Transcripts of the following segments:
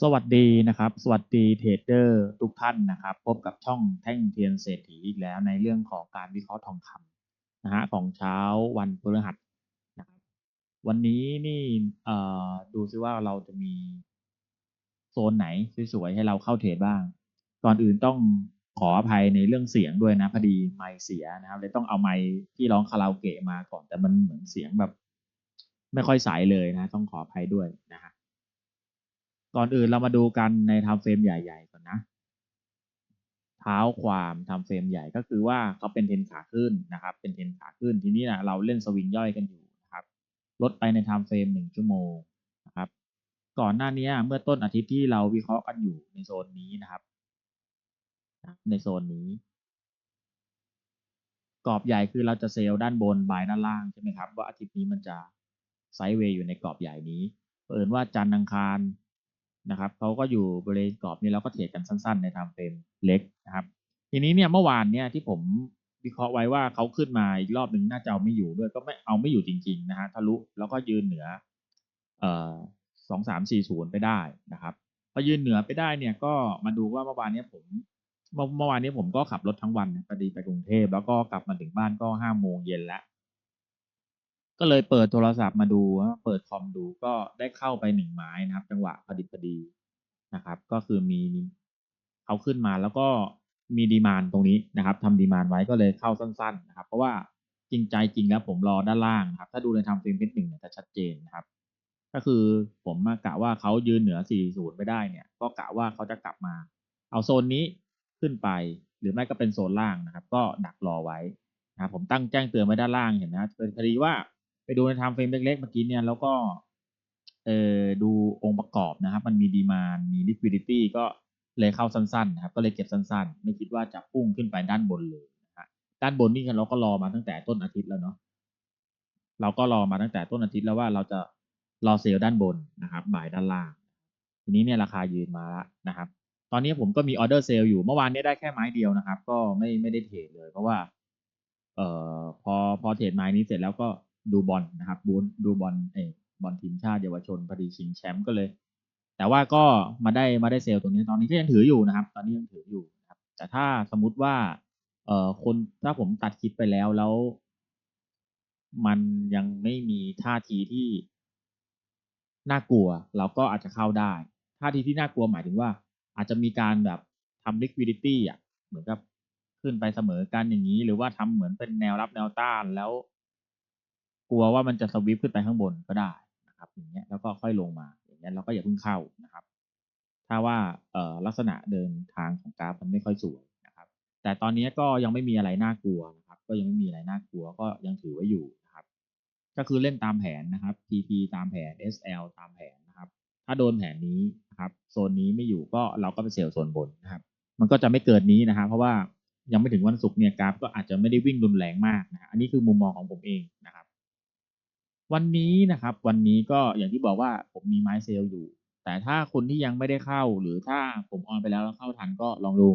สวัสดีนะครับ สวัสดีเทรดเดอร์ทุกท่านนะครับ พบกับช่องแท่งเทียนเศรษฐีอีกแล้วในเรื่องของการวิเคราะห์ทองคำนะฮะของเช้าวันพฤหัสนะครับวันนี้นี่เอ่อดูซิว่าเราจะมีโซนไหนสวยๆให้เราเข้าเทรดบ้าง ก่อนอื่นต้องขออภัยในเรื่องเสียงด้วยนะพอดีไมค์เสียนะครับเลยต้องเอาไมค์ที่ร้องคาราโอเกะมาก่อนแต่มันเหมือนเสียงแบบ ไม่ค่อยใสเลยนะ ต้องขออภัยด้วยนะฮะ ก่อนอื่นเรามาดูกันในทำเฟรมใหญ่ๆก่อนนะเท้าความทำเฟรมใหญ่ก็คือว่าเขาเป็นเทนขาขึ้นนะครับ เป็นเทนขาขึ้นทีนี้นะเราเล่นสวิงย่อยกันอยู่นะครับ ลดไปในทม์เฟรมหนึ่งชั่วโมงนะครับก่อนหน้านี้เมื่อต้นอาทิตย์ที่เราวิเคราะห์กันอยู่ในโซนนี้นะครับ ในโซนนี้ กรอบใหญ่คือเราจะเซลล์ด้านบนบายด้านล่างใช่ไหมครับว่าอาทิตย์นี้มันจะไซด์เวย์อยู่ในกรอบใหญ่นี้เปิดว่าจันทร์อังคาร นะครับเขาก็อยู่บริเวณกรอบนี้เราก็เทรดกันสั้น ๆ ในไทม์เฟรมเล็กนะครับ ทีนี้เนี่ยเมื่อวานเนี่ยที่ผมวิเคราะห์ไว้ว่าเขาขึ้นมาอีกรอบหนึ่งน่าจะเอาไม่อยู่ด้วยก็ไม่เอาไม่อยู่จริง ๆ นะฮะทะลุแล้วก็ยืนเหนือเอ่อสองสามสี่ศูนย์ไปได้นะครับพอยืนเหนือไปได้เนี่ยก็มาดูว่าเมื่อวานเนี้ยผมเมื่อเมื่อวานนี้ผมก็ขับรถทั้งวันพอดีไปกรุงเทพแล้วก็กลับมาถึงบ้านก็ห้าโมงเย็นแล้ว ก็เลยเปิดโทรศัพท์มาดูเปิดคอมดูก็ได้เข้าไปหนึ่งไม้นะครับ จังหวะพอดีพอดีนะครับ ก็คือมีเขาขึ้นมาแล้วก็มีดีมานตรงนี้นะครับทำดีมานไว้ก็เลยเข้าสั้น ๆ นะครับ เพราะว่าจริงใจจริงแล้วผมรอด้านล่างครับ ถ้าดูในทำเฟรมเพชรหนึ่งเนี่ยจะชัดเจนนะครับ ก็คือผมมากะว่าเขายืนเหนือ 40ไปได้เนี่ย ก็กะว่าเขาจะกลับมา เอาโซนนี้ขึ้นไป หรือไม่ก็เป็นโซนล่างนะครับ ก็ดักรอไว้นะครับผมตั้งแจ้งเตือนไว้ด้านล่างเห็นนะเป็นพอดีว่า ไปดูในไทม์เฟรมเล็กๆเมื่อกี้เนี่ยแล้วก็เออดูองค์ประกอบนะครับ มันมีดีมานมี liquidity ก็เลยเข้าสั้นๆนะครับก็เลยเก็บสั้นๆ ไม่คิดว่าจะพุ่งขึ้นไปด้านบนเลยนะฮะด้านบนนี่เราก็รอมาตั้งแต่ต้นอาทิตย์แล้วเนาะเราก็รอมาตั้งแต่ต้นอาทิตย์แล้วว่าเราจะรอเซลล์ด้านบนนะครับบ่ายด้านล่าง ทีนี้เนี่ยราคายืนมาแล้วนะครับ ตอนนี้ผมก็มีออเดอร์เซลล์อยู่เมื่อวานนี้ได้แค่ไม้เดียวนะครับ ก็ไม่ไม่ได้เทรดเลย เพราะว่า เอ่อพอพอเทรดไม้นี้เสร็จแล้วก็ ดูบอลนะครับบูดูบอลเอบอลทีมชาติเยาวชนพอดีชิงแชมป์ก็เลย แต่ว่าก็มาได้มาได้เซลล์ตรงนี้ตอนนี้ก็ยังถืออยู่นะครับ ตอนนี้ยังถืออยู่นะครับ แต่ถ้าสมมุติว่า เอ่อคนถ้าผมตัดคลิปไปแล้วแล้ว มันยังไม่มีท่าทีที่น่ากลัว เราก็อาจจะเข้าได้ ท่าทีที่น่ากลัวหมายถึงว่า อาจจะมีการแบบทำ liquidity อะเหมือนกับขึ้นไปเสมอกันอย่างนี้ หรือว่าทำเหมือนเป็นแนวรับแนวต้านแล้ว กลัวว่ามันจะสวิปขึ้นไปข้างบนก็ได้นะครับ อย่างเงี้ยแล้วก็ค่อยลงมา อย่างเงี้ยเราก็อย่าเพิ่งเข้านะครับ ถ้าว่าเอ่อลักษณะเดินทางของกราฟมันไม่ค่อยสวยนะครับ แต่ตอนนี้ก็ยังไม่มีอะไรน่ากลัวนะครับ ก็ยังไม่มีอะไรน่ากลัวก็ยังถือไว้อยู่นะครับ ก็คือเล่นตามแผนนะครับ TP ตามแผน SL ตามแผนนะครับ ถ้าโดนแผนนี้นะครับโซนนี้ไม่อยู่ก็เราก็ไปเซลล์โซนบนนะครับ มันก็จะไม่เกิดนี้นะครับ เพราะว่ายังไม่ถึงวันศุกร์เนี่ยกราฟก็อาจจะไม่ได้วิ่งรุนแรงมากนะอันนี้คือมุมมองของผมเองนะครับ วันนี้นะครับ วันนี้ก็อย่างที่บอกว่าผมมีไม้เซลล์อยู่ แต่ถ้าคนที่ยังไม่ได้เข้า หรือถ้าผมออนไปแล้วแล้วเข้าทันก็ลองดู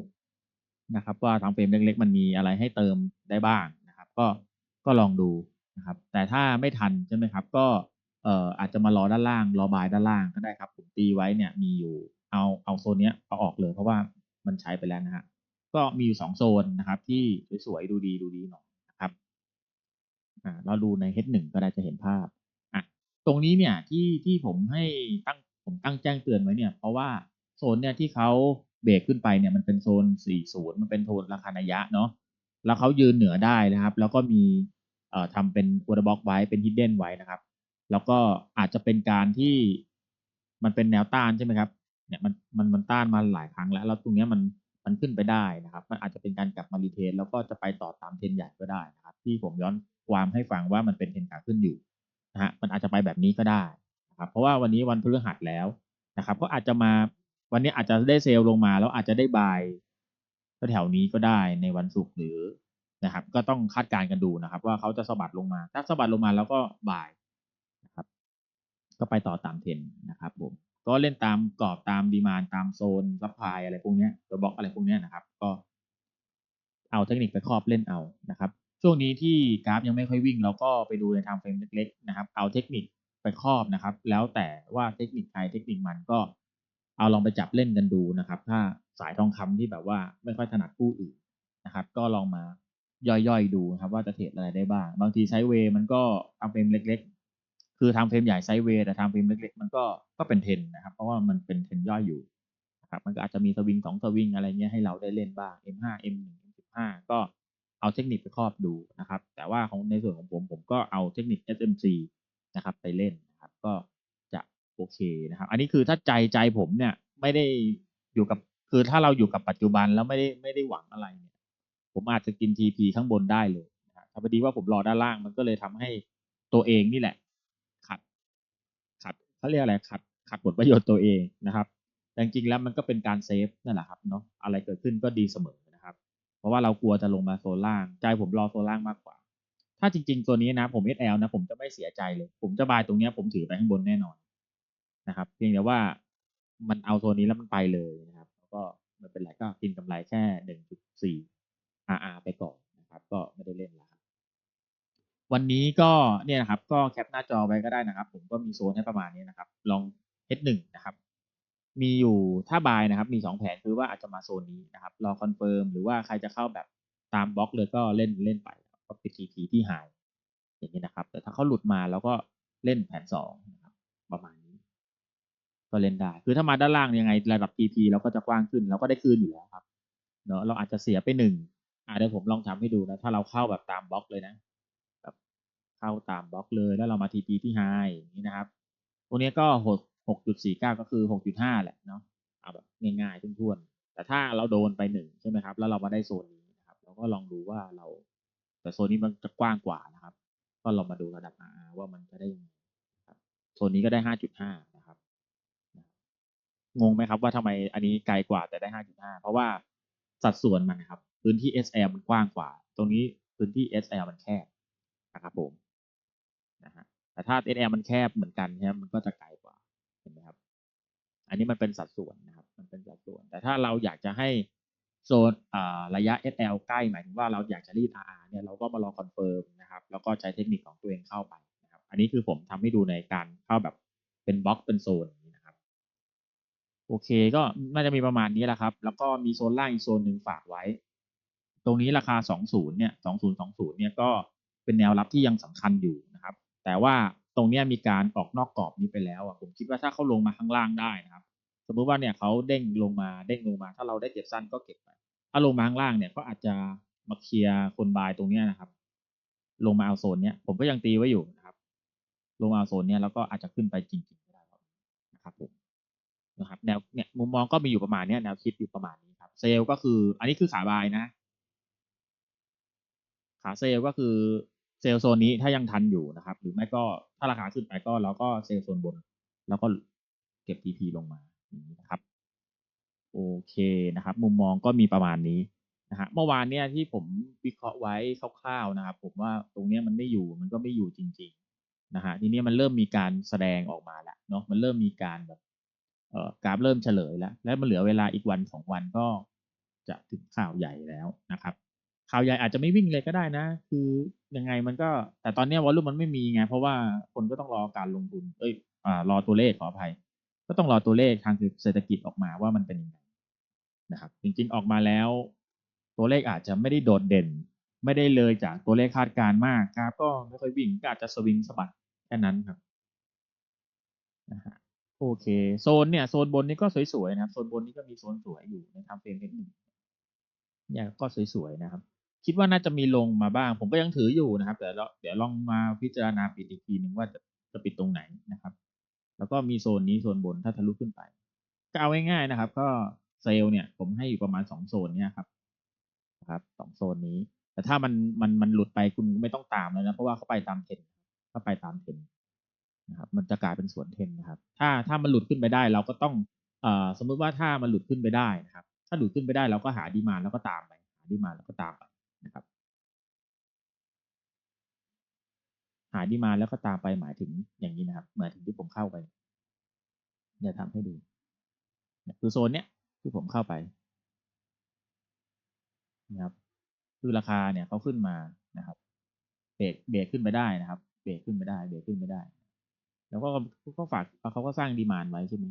นะครับ ว่าทางเฟรมเล็กๆ มันมีอะไรให้เติมได้บ้างนะครับ ก็ก็ลองดูนะครับ แต่ถ้าไม่ทันใช่ไหมครับ ก็เอ่ออาจจะมารอด้านล่าง รอบายด้านล่างก็ได้ครับ ผมตีไว้เนี่ยมีอยู่เอาเอาโซนเนี้ยเอาออกเลยเพราะว่ามันใช้ไปแล้วนะฮะก็มีอยู่สองโซนนะครับ ที่สวยๆดูดีดูดีหน่อย อ่าเราดูใน H1 ก็ได้จะเห็นภาพอะตรงนี้เนี่ยที่ที่ผมให้ตั้งผมตั้งแจ้งเตือนไว้เนี่ย เพราะว่าโซนเนี่ยที่เขาเบรกขึ้นไปเนี่ยมันเป็นโซน 40 มันเป็นโซนราคานัยะเนาะแล้วเขายืนเหนือได้นะครับ แล้วก็มีเอ่อทำเป็นวอร์บ็อกไว้เป็นฮิดเด้นไว้นะครับ แล้วก็อาจจะเป็นการที่มันเป็นแนวต้านใช่ไหมครับเนี่ยมันมันมันต้านมาหลายครั้งแล้ว แล้วตรงเนี้ยมันมันขึ้นไปได้นะครับ มันอาจจะเป็นการกลับมารีเทสแล้วก็จะไปต่อตามเทรนใหญ่ก็ได้นะ ที่ผมย้อนความให้ฟังว่ามันเป็นเทรนขาขึ้นอยู่นะฮะมันอาจจะไปแบบนี้ก็ได้นะครับเพราะว่าวันนี้วันพฤหัสแล้วนะครับก็อาจจะมาวันนี้อาจจะได้เซลล์ลงมาแล้วอาจจะได้บายแถวนี้ก็ได้ในวันศุกร์หรือนะครับ ก็ต้องคาดการณ์กันดูนะครับ ว่าเขาจะสะบัดลงมา ถ้าสะบัดลงมาแล้วก็บายนะครับ ก็ไปต่อตามเทรนนะครับผมก็เล่นตามกรอบตามดีมานตามโซนซัพพลายอะไรพวกนี้ตัวบล็อกอะไรพวกนี้นะครับ ก็เอาเทคนิคไปครอบเล่นเอานะครับ ช่วงนี้ที่กราฟยังไม่ค่อยวิ่ง เราก็ไปดูในทม์เฟรมเล็กๆนะครับ เอาเทคนิคไปครอบนะครับ แล้วแต่ว่าเทคนิคใครเทคนิคมันก็ เอาลองไปจับเล่นกันดูนะครับ ถ้าสายทองคำที่แบบว่าไม่ค่อยถนัดคู่อื่นนะครับ ก็ลองมาย่อยๆดูนะครับว่าจะเทรดอะไรได้บ้าง บางทีไซเวย์มันก็ทำเฟรมเล็ก ๆ คือทำเฟรมใหญ่ไซเวย์แต่ทำเฟรมเล็ก ๆ มันก็ก็เป็นเทรนนะครับ เพราะว่ามันเป็นเทรนย่อยอยู่นะครับมันก็อาจจะมีสวิงสองสวิงอะไรเงี้ยให้เราได้เล่นบ้าง M5 M1 M15 ก็ เอาเทคนิคไปครอบดูนะครับ แต่ว่าของในส่วนของผมผมก็เอาเทคนิค SMC นะครับ ไปเล่นนะครับ ก็จะโอเคนะครับ อันนี้คือถ้าใจใจผมเนี่ยไม่ได้อยู่กับคือถ้าเราอยู่กับปัจจุบันแล้วไม่ได้ไม่ได้หวังอะไรเนี่ย ผมอาจจะกิน TP ข้างบนได้เลยนะครับพอดีว่าผมรอด้านล่างมันก็เลยทำให้ตัวเองนี่แหละ ขัด ขัดเขาเรียกอะไรขัด ขัดผลประโยชน์ตัวเองนะครับแต่จริงๆแล้วมันก็เป็นการเซฟนั่นแหละครับเนาะอะไรเกิดขึ้นก็ดีเสมอน เพราะว่าเรากลัวจะลงมาโซนล่าง ใจผมรอโซนล่างมากกว่า ถ้าจริง ๆ ตัวนี้นะผม SL นะ ผมจะไม่เสียใจเลย ผมจะบายตรงนี้ผมถือไปข้างบนแน่นอนนะครับ เพียงแต่ว่ามันเอาโซนนี้แล้วมันไปเลยนะครับ แล้วก็ไม่เป็นไรก็กินกำไรแค่หนึ่งจุดสี่ RR ไปก่อนนะครับ ก็ไม่ได้เล่นแล้วครับวันนี้ก็เนี่ยนะครับ ก็แคปหน้าจอไว้ก็ได้นะครับ ผมก็มีโซนให้ประมาณนี้นะครับ ลอง H1 นะครับ มีอยู่ถ้าบายนะครับ มีสองแผนคือว่าอาจจะมาโซนนี้นะครับ รอคอนเฟิร์มหรือว่าใครจะเข้าแบบตามบล็อกเลยก็เล่นเล่นไปก็ปิดทีทีที่หาย อย่างนี้นะครับ แต่ถ้าเขาหลุดมาแล้วก็เล่นแผนสองนะครับประมาณนี้ ก็เล่นได้ คือถ้ามาด้านล่างยังไงระดับ TP เราก็จะกว้างขึ้นเราก็ได้คืนอยู่แล้วครับเนอะเราอาจจะเสียไปหนึ่งอ่าเดี๋ยวผมลองทำให้ดูนะถ้าเราเข้าแบบตามบล็อกเลยนะแบบเข้าตามบล็อกเลยแล้วเรามา TP ที่ไฮอย่างนี้นะครับตัวนี้ก็หก หกจุดสี่เก้าก็คือหกจุดห้าแหละเนาะเอาแบบง่ายๆทุ่นๆแต่ถ้าเราโดนไปหนึ่งใช่ไหมครับ แล้วเรามาได้โซนนี้นะครับ เราก็ลองดูว่าเรา แต่โซนนี้มันจะกว้างกว่านะครับ ก็ลองมาดูระดับ RR ว่ามันจะได้ยังไงครับโซนนี้ก็ได้ห้าจุดห้านะครับงงไหมครับว่าทำไมอันนี้ไกลกว่าแต่ได้5.5เพราะว่าสัดส่วนมันนะครับ พื้นที่ SL มันกว้างกว่า ตรงนี้พื้นที่ SL มันแคบนะครับผมนะฮะแต่ถ้า SL มันแคบเหมือนกันนะครับมันก็จะไกลกว่าเห็นไหมครับ อันนี้มันเป็นสัดส่วนนะครับ มันเป็นสัดส่วน แต่ถ้าเราอยากจะให้โซนระยะ SL ใกล้หมายถึงว่าเราอยากจะรีด RR เนี่ยเราก็มารองคอนเฟิร์มนะครับแล้วก็ใช้เทคนิคของตัวเองเข้าไปนะครับ อันนี้คือผมทำให้ดูในการเข้าแบบเป็นบล็อกเป็นโซนนี้นะครับ โอเคก็น่าจะมีประมาณนี้แหละครับ แล้วก็มีโซนล่างอีกโซนหนึ่งฝากไว้ ตรงนี้ราคา 20 เนี่ย 2020 เนี่ยก็เป็นแนวรับที่ยังสำคัญอยู่นะครับ แต่ว่าตรงนี้มีการออกนอกกรอบนี้ไปแล้วอะผมคิดว่าถ้าเขาลงมาข้างล่างได้นะครับ มมุติว่าเนี่ยเขาเด้งลงมาเด้งลงมา ถ้าเราได้เก็บสั้นก็เก็บไปถ้าลงมาข้างล่างเนี่ยก็อาจจะมาเคลียร์คนบายตรงเนี้ยนะครับ ลงมาเอาโซนเนี้ยผมก็ยังตีไว้อยู่นะครับ ลงมาเอาโซนเนี้ยแล้วก็อาจจะขึ้นไปจริงๆก็ได้ครับนะครับผมนะครับแนวเนี่ยมุมมองก็มีอยู่ประมาณเนี้ยแนวคิดอยู่ประมาณนี้ครับเซลก็คือ อันนี้คือขาบายนะ ขาเซลก็คือเซลโซนนี้ถ้ายังทันอยู่นะครับ หรือไม่ก็ถ้าราคาขึ้นไปก็เราก็เซลโซนบน แล้วก็เก็บ TP ลงมา นี้นะครับ โอเคนะครับ มุมมองก็มีประมาณนี้นะฮะเมื่อวานเนี่ยที่ผมวิเคราะห์ไว้คร่าวๆนะครับ ผมว่าตรงเนี้ยมันไม่อยู่มันก็ไม่อยู่จริง ๆนะฮะทีนี้มันเริ่มมีการแสดงออกมาแล้วเนาะมันเริ่มมีการแบบเอ่อกราฟเริ่มเฉลยแล้ว และมันเหลือเวลาอีกวันสองวันก็จะถึงข่าวใหญ่แล้วนะครับ ข่าวใหญ่อาจจะไม่วิ่งเลยก็ได้นะ คือยังไงมันก็ แต่ตอนเนี้ยวอลลุ่มมันไม่มีไงเพราะว่าคนก็ต้องรอการลงทุน เอ้ยอ่ารอตัวเลขขออภัย ก็ต้องรอตัวเลขทางเศรษฐกิจออกมาว่ามันเป็นยังไงนะครับ จริงๆออกมาแล้ว ตัวเลขอาจจะไม่ได้โดดเด่น ไม่ได้เลยจากตัวเลขคาดการณ์มากกราฟก็ไม่ค่อยวิ่งก็อาจจะสวิงสะบัดแค่นั้นครับนะฮะโอเค โซนเนี่ยโซนบนนี่ก็สวยๆนะครับ โซนบนนี่ก็มีโซนสวยอยู่ในทำเฟรมเทคนิคเนี่ยก็สวยๆนะครับ คิดว่าน่าจะมีลงมาบ้าง ผมก็ยังถืออยู่นะครับแต่เราเดี๋ยวลองมาพิจารณาปิดอีกทีหนึ่งว่าจะจะปิดตรงไหนนะครับ แล้วก็มีโซนนี้โซนบนถ้าทะลุขึ้นไป ก็เอาง่ายๆนะครับ ก็เซลล์เนี่ยผมให้อยู่ประมาณสองโซนเนี่ยครับนะครับสองโซนนี้ แต่ถ้ามันมันมันหลุดไปคุณไม่ต้องตามเลยนะเพราะว่าเขาไปตามเทรนเขาไปตามเทรนนะครับ มันจะกลายเป็นสวนเทนนะครับ ถ้าถ้ามันหลุดขึ้นไปได้ เราก็ต้องเอ่อสมมุติว่าถ้ามันหลุดขึ้นไปได้นะครับ ถ้าหลุดขึ้นไปได้เราก็หาดีมาแล้วก็ตามไปหาดีมาแล้วก็ตามไปนะครับ หาดีมาแล้วก็ตามไปหมายถึงอย่างนี้นะครับ หมายถึงที่ผมเข้าไปเดี๋ยวทำให้ดูคือโซนเนี้ยที่ผมเข้าไปนะครับ คือราคาเนี่ยเขาขึ้นมานะครับเบรกเบรกขึ้นไปได้นะครับ เบรกขึ้นไปได้เบรกขึ้นไปได้ แล้วก็ก็ฝากเขาก็สร้างดีมานไว้ใช่ไหม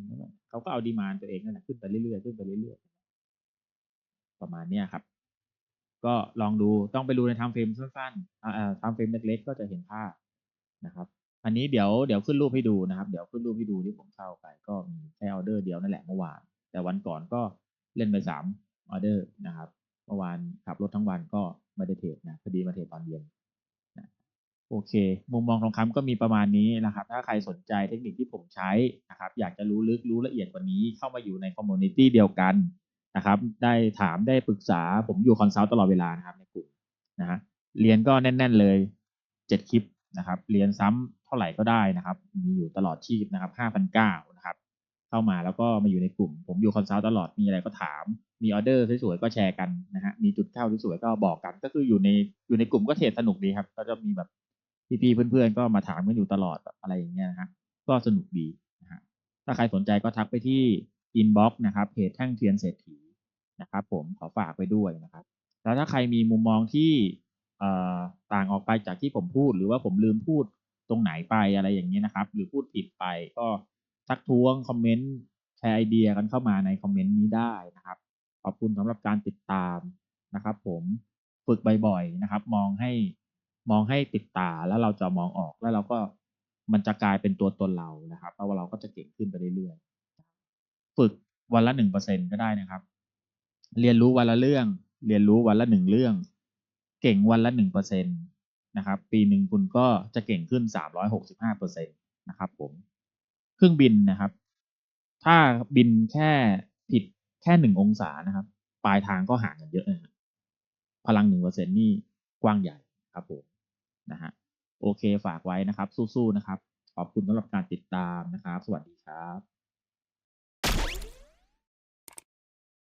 เขาก็เอาดีมานตัวเองนั่นแหละขึ้นไปเรื่อยๆขึ้นไปเรื่อยๆประมาณเนี้ยครับ ก็ลองดูต้องไปดูในทม์เฟรมสั้นๆอ่าไทม์เฟรมเล็กๆก็จะเห็นภาพ นะครับ อันนี้เดี๋ยวเดี๋ยวขึ้นรูปให้ดูนะครับ เดี๋ยวขึ้นรูปให้ดูที่ผมเข้าไป ก็มีแค่ออเดอร์เดียวนั่นแหละเมื่อวาน แต่วันก่อนก็เล่นไปสามออเดอร์นะครับ เมื่อวานขับรถทั้งวันก็ไม่ได้เทรดนะพอดีมาเทรดตอนเย็นนะโอเค มุมมองทองคำก็มีประมาณนี้นะครับ ถ้าใครสนใจเทคนิคที่ผมใช้นะครับ อยากจะรู้ลึกรู้ละเอียดกว่านี้ เข้ามาอยู่ในคอมมูนิตี้เดียวกันนะครับ ได้ถามได้ปรึกษา ผมอยู่คอนซัลท์ตลอดเวลานะครับในกลุ่มนะฮะ เรียนก็แน่น ๆเลยเจ็ดคลิป นะครับเรียนซ้ำเท่าไหร่ก็ได้นะครับ มีอยู่ตลอดชีพนะครับห้าพันเก้านะครับ เข้ามาแล้วก็มาอยู่ในกลุ่ม ผมอยู่คอนซัลท์ตลอดมีอะไรก็ถาม มีออเดอร์สวยๆก็แชร์กันนะฮะมีจุดเข้าสวยๆก็บอกกัน ก็คืออยู่ในอยู่ในกลุ่มก็เทรดสนุกดีครับ ก็จะมีแบบพี่ๆเพื่อนๆ ก็มาถามกันอยู่ตลอดแบบอะไรอย่างเงี้ยนะฮะก็สนุกดีนะฮะถ้าใครสนใจก็ทักไปที่อินบ็อกซ์นะครับเพจแท่งเทียนเศรษฐีนะครับ ผมขอฝากไปด้วยนะครับ แล้วถ้าใครมีมุมมองที่ ต่างออกไปจากที่ผมพูด หรือว่าผมลืมพูดตรงไหนไปอะไรอย่างนี้นะครับ หรือพูดผิดไปก็ทักท้วงคอมเมนต์แชร์ไอเดียกันเข้ามาในคอมเมนต์นี้ได้นะครับ ขอบคุณสำหรับการติดตามนะครับ ผมฝึกบ่อยๆนะครับ มองให้มองให้ติดตาแล้วเราจะมองออกแล้วเราก็มันจะกลายเป็นตัวตนเรานะครับแล้วเราก็จะเก่งขึ้นไปเรื่อยๆฝึกวันละหนึ่งเปอร์เซ็นก็ได้นะครับ เรียนรู้วันละเรื่อง เรียนรู้วันละหนึ่งเรื่อง เก่งวันละหนึ่งเปอร์เซ็นตนะครับ ปีหนึ่งคุณก็จะเก่งขึ้นสามร้อยหกสิบห้าเปอร์เซ็นตนะครับผม เครื่องบินนะครับ ถ้าบินแค่ผิดแค่หนึ่งองศานะครับ ปลายทางก็ห่างกันเยอะนะพลังหนึ่งเปอร์เซ็นนี่กว้างใหญ่ครับผมนะฮะโอเคฝากไว้นะครับ สู้ๆนะครับ ขอบคุณสำหรับการติดตามนะครับ สวัสดีครับ